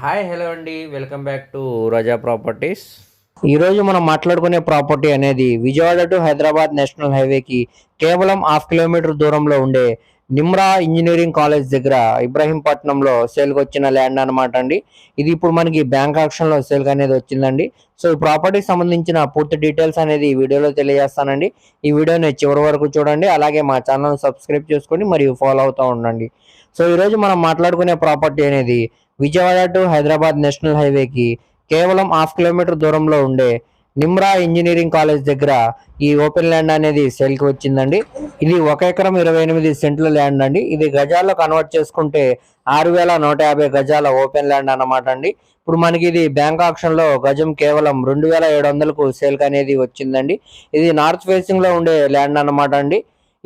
Hi hello అండి. Welcome back to Raza properties. ఈరోజు మనం మాట్లాడుకునే ప్రాపర్టీ అనేది విజయవాడ టు హైదరాబాద్ నేషనల్ హైవేకి కేవలం హాఫ్ కిలోమీటర్ దూరంలో ఉండే నిమ్రా ఇంజనీరింగ్ కాలేజ్ దగ్గర ఇబ్రహీంపట్నంలో సేల్కి వచ్చిన ల్యాండ్ అనమాట అండి. ఇది ఇప్పుడు మనకి బ్యాంక్ ఆక్షన్లో సేల్కి అనేది వచ్చిందండి. సో ఈ ప్రాపర్టీకి సంబంధించిన పూర్తి డీటెయిల్స్ అనేది ఈ వీడియోలో తెలియజేస్తానండి. ఈ వీడియోని చివరి వరకు చూడండి. అలాగే మా ఛానల్ సబ్స్క్రైబ్ చేసుకొని మరియు ఫాలో అవుతూ ఉండండి. సో ఈరోజు మనం మాట్లాడుకునే ప్రాపర్టీ అనేది విజయవాడ టు హైదరాబాద్ నేషనల్ హైవేకి కేవలం హాఫ్ కిలోమీటర్ దూరంలో ఉండే నిమ్రా ఇంజనీరింగ్ కాలేజ్ దగ్గర ఈ ఓపెన్ ల్యాండ్ అనేది సేల్కి వచ్చిందండి. ఇది ఒక ఎకరం ఇరవై ఎనిమిది సెంట్ల ల్యాండ్ అండి. ఇది గజాల్లో కన్వర్ట్ చేసుకుంటే ఆరు వేల నూట యాభై గజాల ఓపెన్ ల్యాండ్ అన్నమాట అండి. ఇప్పుడు మనకి ఇది బ్యాంక్ ఆప్షన్లో గజం కేవలం రెండు వేల ఏడు వందలకు సేల్కి అనేది వచ్చిందండి. ఇది నార్త్ ఫేసింగ్లో ఉండే ల్యాండ్ అన్నమాట అండి.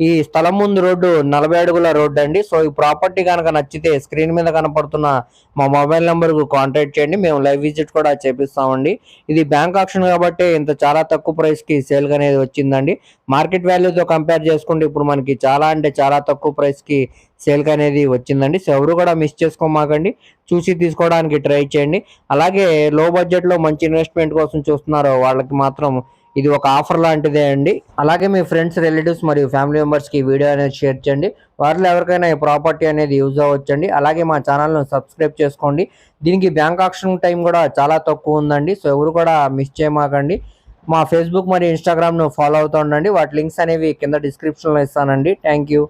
ఈ స్థలం ముందు రోడ్డు నలభై అడుగుల రోడ్డు అండి. సో ఈ ప్రాపర్టీ కనుక నచ్చితే స్క్రీన్ మీద కనపడుతున్న మా మొబైల్ నెంబర్కు కాంటాక్ట్ చేయండి. మేము లైవ్ విజిట్ కూడా చేపిస్తామండి. ఇది బ్యాంక్ ఆప్షన్ కాబట్టి ఇంత చాలా తక్కువ ప్రైస్కి సేల్ అనేది వచ్చిందండి. మార్కెట్ వాల్యూతో కంపేర్ చేసుకుంటే ఇప్పుడు మనకి చాలా అంటే చాలా తక్కువ ప్రైస్కి సేల్ అనేది వచ్చిందండి. సో ఎవరు కూడా మిస్ చేసుకోమాకండి. చూసి తీసుకోవడానికి ట్రై చేయండి. అలాగే లో బడ్జెట్లో మంచి ఇన్వెస్ట్మెంట్ కోసం చూస్తున్నారో వాళ్ళకి మాత్రం ఇది ఒక ఆఫర్ లాంటిదే అండి. అలాగే మీ ఫ్రెండ్స్ రిలేటివ్స్ మరియు ఫ్యామిలీ మెంబర్స్కి ఈ వీడియో అనేది షేర్ చేయండి. వారిలో ఎవరికైనా ఈ ప్రాపర్టీ అనేది యూజ్ అవ్వచ్చండి. అలాగే మా ఛానల్ను సబ్స్క్రైబ్ చేసుకోండి. దీనికి బ్యాంక్ ఆప్షన్ టైం కూడా చాలా తక్కువ ఉందండి. సో ఎవరు కూడా మిస్ చేయమాకండి. మా ఫేస్బుక్ మరియు ఇన్స్టాగ్రామ్ను ఫాలో అవుతూ ఉండండి. వాటి లింక్స్ అనేవి కింద డిస్క్రిప్షన్లో ఇస్తానండి. Thank you.